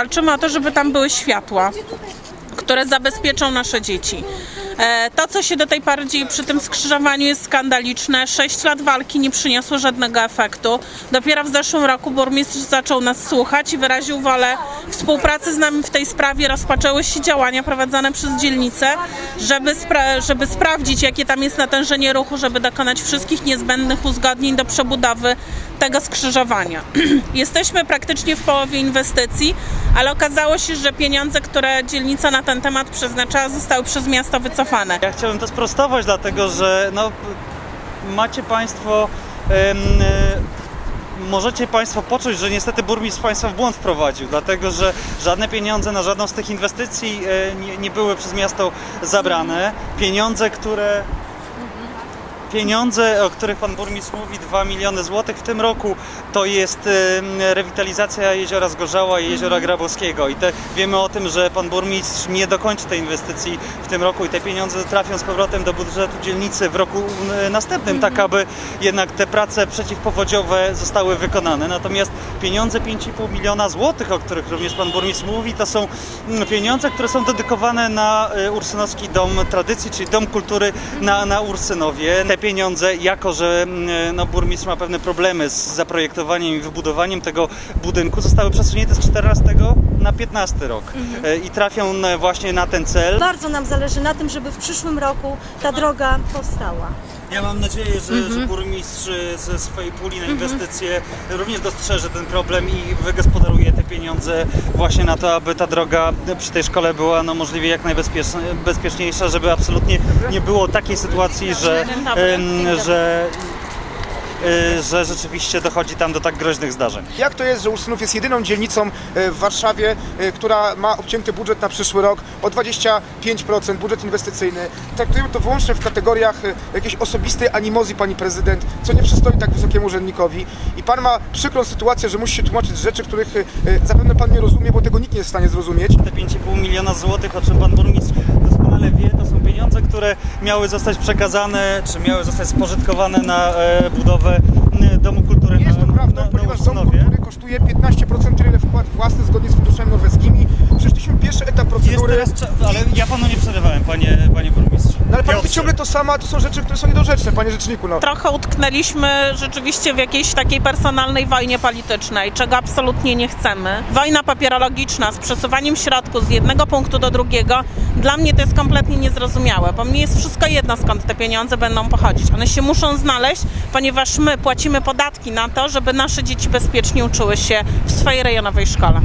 Walczymy o to, żeby tam były światła, które zabezpieczą nasze dzieci. E, To, co się do tej pory dzieje przy tym skrzyżowaniu jest skandaliczne. Sześć lat walki nie przyniosło żadnego efektu. Dopiero w zeszłym roku burmistrz zaczął nas słuchać i wyraził wolę współpracy z nami w tej sprawie. Rozpoczęły się działania prowadzone przez dzielnicę, żeby, spra- żeby sprawdzić, jakie tam jest natężenie ruchu, żeby dokonać wszystkich niezbędnych uzgodnień do przebudowy tego skrzyżowania. Jesteśmy praktycznie w połowie inwestycji, ale okazało się, że pieniądze, które dzielnica na ten temat przeznaczała, zostały przez miasto wycofane. Ja chciałbym to sprostować, dlatego że no, macie Państwo. e, możecie Państwo poczuć, że niestety burmistrz Państwa w błąd wprowadził, dlatego że żadne pieniądze na żadną z tych inwestycji e, nie były przez miasto zabrane. Pieniądze, które. Pieniądze, o których pan burmistrz mówi, 2 miliony złotych w tym roku, to jest rewitalizacja jeziora Zgorzała i jeziora Grabowskiego. I te, wiemy o tym, że pan burmistrz nie dokończy tej inwestycji w tym roku i te pieniądze trafią z powrotem do budżetu dzielnicy w roku następnym, tak aby jednak te prace przeciwpowodziowe zostały wykonane. Natomiast pieniądze 5,5 miliona złotych, o których również pan burmistrz mówi, to są mm, pieniądze, które są dedykowane na e, Ursynowski Dom Tradycji, czyli Dom Kultury na, na Ursynowie. Te pieniądze, jako że mm, no, burmistrz ma pewne problemy z zaprojektowaniem i wybudowaniem tego budynku, zostały przesunięte z 14 na 15 rok E, i trafią e, właśnie na ten cel. Bardzo nam zależy na tym, żeby w przyszłym roku ta droga powstała. Ja mam nadzieję, że, że burmistrz e, ze swojej puli na inwestycje również dostrzeże ten problem i wygospodaruje te pieniądze właśnie na to, aby ta droga przy tej szkole była no, możliwie jak najbezpieczniejsza, żeby absolutnie nie było takiej sytuacji, że, że, że rzeczywiście dochodzi tam do tak groźnych zdarzeń. Jak to jest, że Ursynów jest jedyną dzielnicą e, w Warszawie, e, która ma obcięty budżet na przyszły rok o 25%, budżet inwestycyjny? Traktujemy to wyłącznie w kategoriach jakiejś osobistej animozji pani prezydent, co nie przystoi tak wysokiemu urzędnikowi. I pan ma przykrą sytuację, że musi się tłumaczyć rzeczy, których zapewne pan nie rozumie, bo tego nikt nie jest w stanie zrozumieć. Te 5,5 miliona złotych, o czym pan burmistrz doskonale wie, to są pieniądze, które miały zostać przekazane, czy miały zostać spożytkowane na e, budowę Domu Kultury jest to prawdą, Jest teraz czas, ale ja panu nie przerywałem, panie, panie burmistrzu. No ale pan mówi Piotrze. ciągle to samo, a to są rzeczy, które są niedorzeczne, panie rzeczniku. No. Trochę utknęliśmy rzeczywiście w jakiejś takiej personalnej wojnie politycznej, czego absolutnie nie chcemy. Wojna papierologiczna z przesuwaniem środków z jednego punktu do drugiego, dla mnie to jest kompletnie niezrozumiałe, bo mnie jest wszystko jedno, skąd te pieniądze będą pochodzić. One się muszą znaleźć, ponieważ my płacimy podatki na to, żeby nasze dzieci bezpiecznie uczyły się w swojej rejonowej szkole.